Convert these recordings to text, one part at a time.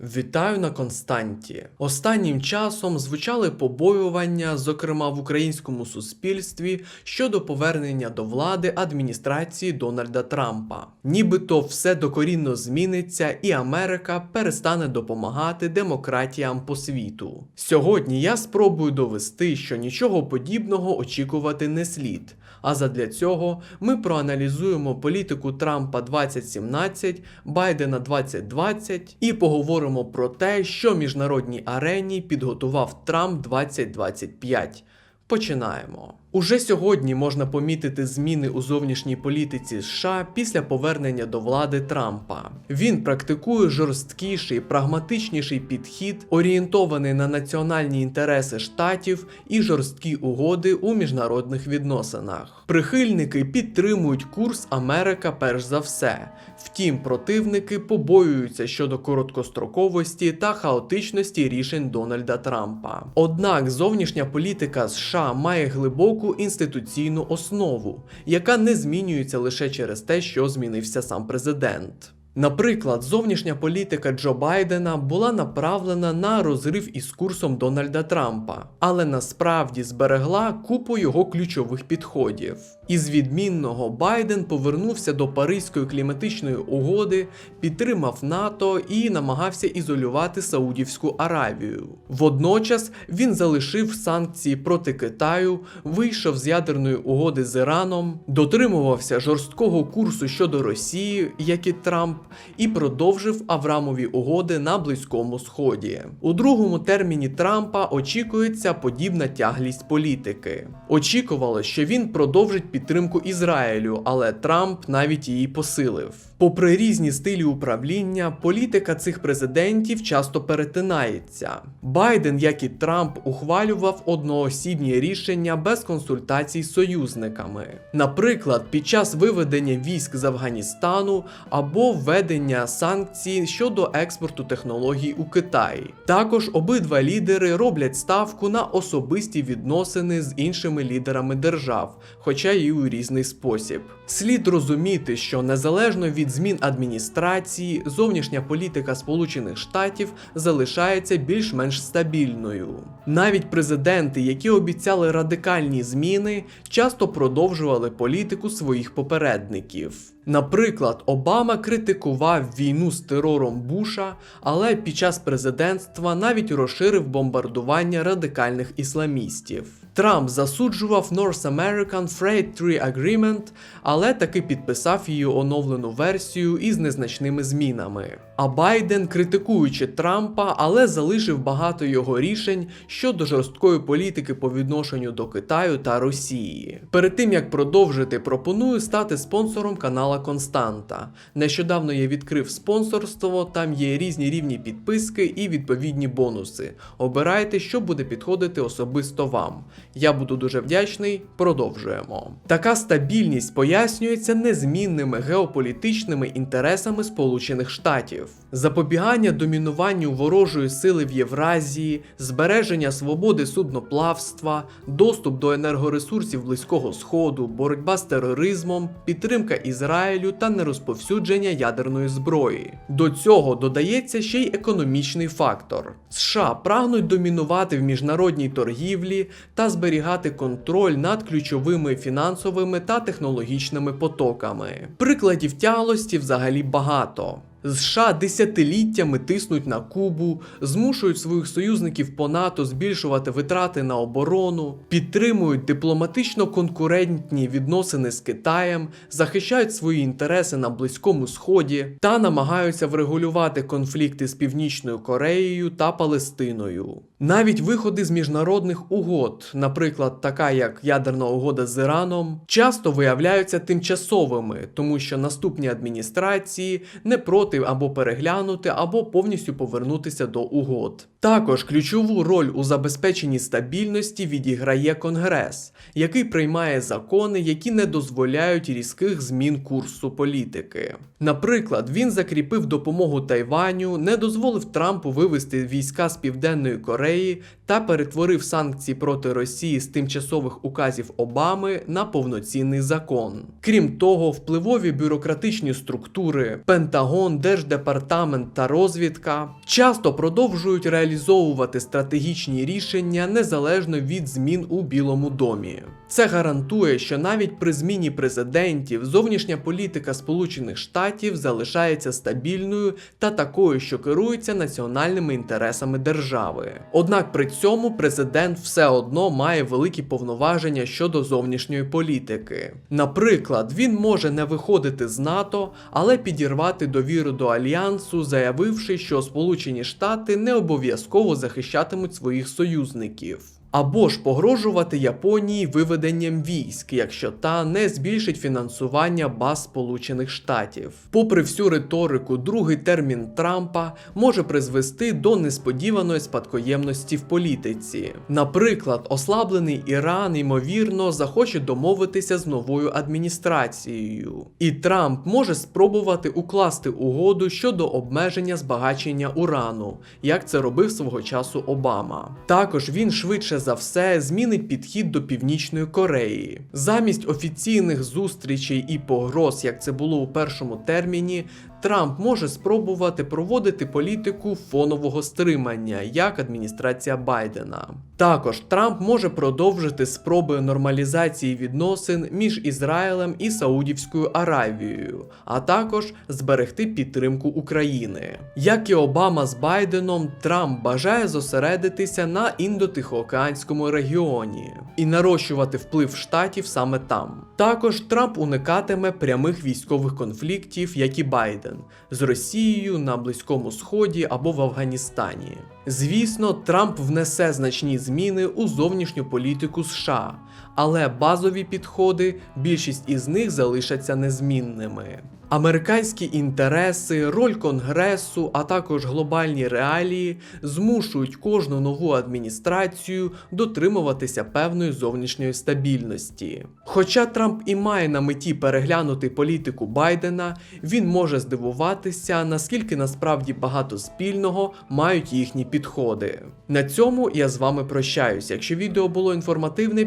Вітаю на Константі. Останнім часом звучали побоювання, зокрема в українському суспільстві, щодо повернення до влади адміністрації Дональда Трампа. Нібито все докорінно зміниться, і Америка перестане допомагати демократіям по світу. Сьогодні я спробую довести, що нічого подібного очікувати не слід. А задля цього ми проаналізуємо політику Трампа 2017, Байдена 2020 і поговоримо про те, що міжнародній арені підготував Трамп 2025. Починаємо. Уже сьогодні можна помітити зміни у зовнішній політиці США після повернення до влади Трампа. Він практикує жорсткіший, прагматичніший підхід, орієнтований на національні інтереси штатів і жорсткі угоди у міжнародних відносинах. Прихильники підтримують курс Америка перш за все. Втім, противники побоюються щодо короткостроковості та хаотичності рішень Дональда Трампа. Однак зовнішня політика США має глибоку інституційну основу, яка не змінюється лише через те, що змінився сам президент. Наприклад, зовнішня політика Джо Байдена була направлена на розрив із курсом Дональда Трампа, але насправді зберегла купу його ключових підходів. Із відмінного Байден повернувся до Паризької кліматичної угоди, підтримав НАТО і намагався ізолювати Саудівську Аравію. Водночас він залишив санкції проти Китаю, вийшов з ядерної угоди з Іраном, дотримувався жорсткого курсу щодо Росії, як і Трамп, і продовжив Аврамові угоди на Близькому Сході. У другому терміні Трампа очікується подібна тяглість політики. Очікувалось, що він продовжить підтримку Ізраїлю, але Трамп навіть її посилив. Попри різні стилі управління, політика цих президентів часто перетинається. Байден, як і Трамп, ухвалював одноосібні рішення без консультацій з союзниками. Наприклад, під час виведення військ з Афганістану або введення санкцій щодо експорту технологій у Китай. Також обидва лідери роблять ставку на особисті відносини з іншими лідерами держав, хоча й у різний спосіб. Слід розуміти, що незалежно від змін адміністрації, зовнішня політика Сполучених Штатів залишається більш-менш стабільною. Навіть президенти, які обіцяли радикальні зміни, часто продовжували політику своїх попередників. Наприклад, Обама критикував війну з терором Буша, але під час президентства навіть розширив бомбардування радикальних ісламістів. Трамп засуджував North American Freight Trade Agreement, але таки підписав її оновлену версію із незначними змінами. А Байден, критикуючи Трампа, але залишив багато його рішень щодо жорсткої політики по відношенню до Китаю та Росії. Перед тим як продовжити, пропоную стати спонсором канала Константа. Нещодавно я відкрив спонсорство, там є різні рівні підписки і відповідні бонуси. Обирайте, що буде підходити особисто вам. Я буду дуже вдячний. Продовжуємо. Така стабільність пояснюється незмінними геополітичними інтересами Сполучених Штатів, запобігання домінуванню ворожої сили в Євразії, збереження свободи судноплавства, доступ до енергоресурсів Близького Сходу, боротьба з тероризмом, підтримка Ізраїлю та нерозповсюдження ядерної зброї. До цього додається ще й економічний фактор. США прагнуть домінувати в міжнародній торгівлі та зберігати контроль над ключовими фінансовими та технологічними потоками. Прикладів тяглості взагалі багато. США десятиліттями тиснуть на Кубу, змушують своїх союзників по НАТО збільшувати витрати на оборону, підтримують дипломатично конкурентні відносини з Китаєм, захищають свої інтереси на Близькому Сході та намагаються врегулювати конфлікти з Північною Кореєю та Палестиною. Навіть виходи з міжнародних угод, наприклад, така як ядерна угода з Іраном, часто виявляються тимчасовими, тому що наступні адміністрації не проти або переглянути, або повністю повернутися до угод. Також ключову роль у забезпеченні стабільності відіграє Конгрес, який приймає закони, які не дозволяють різких змін курсу політики. Наприклад, він закріпив допомогу Тайваню, не дозволив Трампу вивести війська з Південної Кореї. Кореї та перетворив санкції проти Росії з тимчасових указів Обами на повноцінний закон. Крім того, впливові бюрократичні структури, Пентагон, Держдепартамент та розвідка часто продовжують реалізовувати стратегічні рішення незалежно від змін у Білому домі. Це гарантує, що навіть при зміні президентів зовнішня політика Сполучених Штатів залишається стабільною та такою, що керується національними інтересами держави. Однак при цьому президент все одно має великі повноваження щодо зовнішньої політики. Наприклад, він може не виходити з НАТО, але підірвати довіру до альянсу, заявивши, що Сполучені Штати не обов'язково захищатимуть своїх союзників. Або ж погрожувати Японії виведенням військ, якщо та не збільшить фінансування баз Сполучених Штатів. Попри всю риторику, другий термін Трампа може призвести до несподіваної спадкоємності в політиці. Наприклад, ослаблений Іран ймовірно захоче домовитися з новою адміністрацією, і Трамп може спробувати укласти угоду щодо обмеження збагачення урану, як це робив свого часу Обама. Також він швидше за все змінить підхід до Північної Кореї. Замість офіційних зустрічей і погроз, як це було у першому терміні, Трамп може спробувати проводити політику фонового стримання, як адміністрація Байдена. Також Трамп може продовжити спроби нормалізації відносин між Ізраїлем і Саудівською Аравією, а також зберегти підтримку України. Як і Обама з Байденом, Трамп бажає зосередитися на індотихоокеанському регіоні і нарощувати вплив штатів саме там. Також Трамп уникатиме прямих військових конфліктів, як і Байден, з Росією на Близькому Сході або в Афганістані. Звісно, Трамп внесе значні зміни у зовнішню політику США, але базові підходи, більшість із них залишаться незмінними. Американські інтереси, роль Конгресу, а також глобальні реалії змушують кожну нову адміністрацію дотримуватися певної зовнішньої стабільності. Хоча Трамп і має на меті переглянути політику Байдена, він може здивуватися, наскільки насправді багато спільного мають їхні підходи. На цьому я з вами прощаюсь. Якщо відео було інформативне,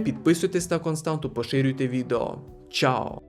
підписуйтесь на константу, поширюйте відео. Чао!